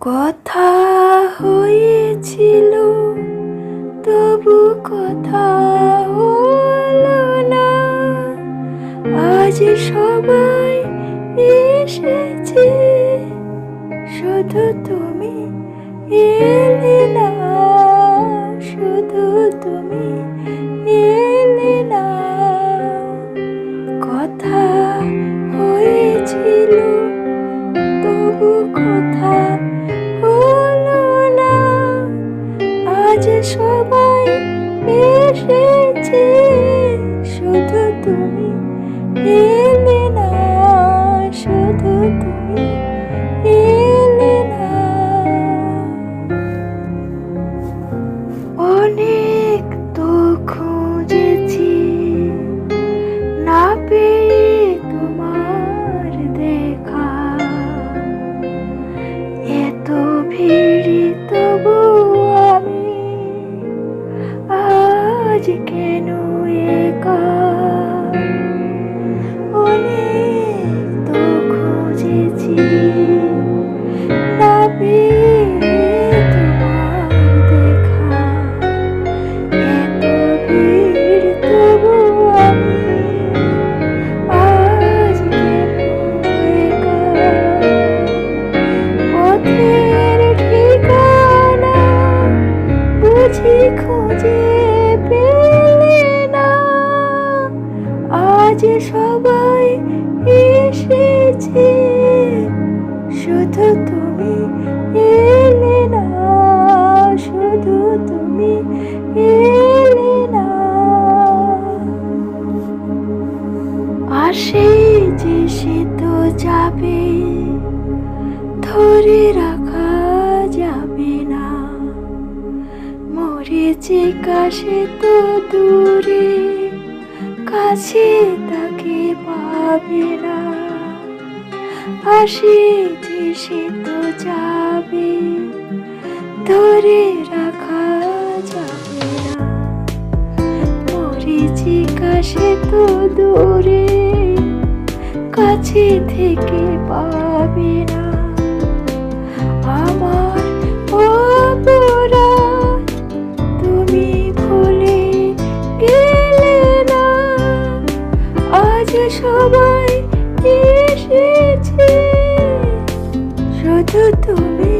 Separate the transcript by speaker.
Speaker 1: কথা হয়েছিল তবু কথা হলো না। আজ সবাই এসেছে শুধু তুমি এলে না। তুমি এলে না, শুধু তুমি এলে না। অনেক তো খুঁজেছি, না পেয়ে তোমার দেখা। এত ভিড় তবু আমি আজ কেন সবাই এসেছে। শুধু তুমি এলে না, শুধু তুমি এলে না। আসে যে সে তো যাবে, ধরে রাখা যাবে না। মরেছে কাছে তো দূরে, কাছে তাকে পাবে না। আসে যে সে তো যাবে, ধরে রাখা যাবে না। মরেছি সে তো দূরে, কাছে থেকে পাবে সবাই এসেছে। শুধু তুমি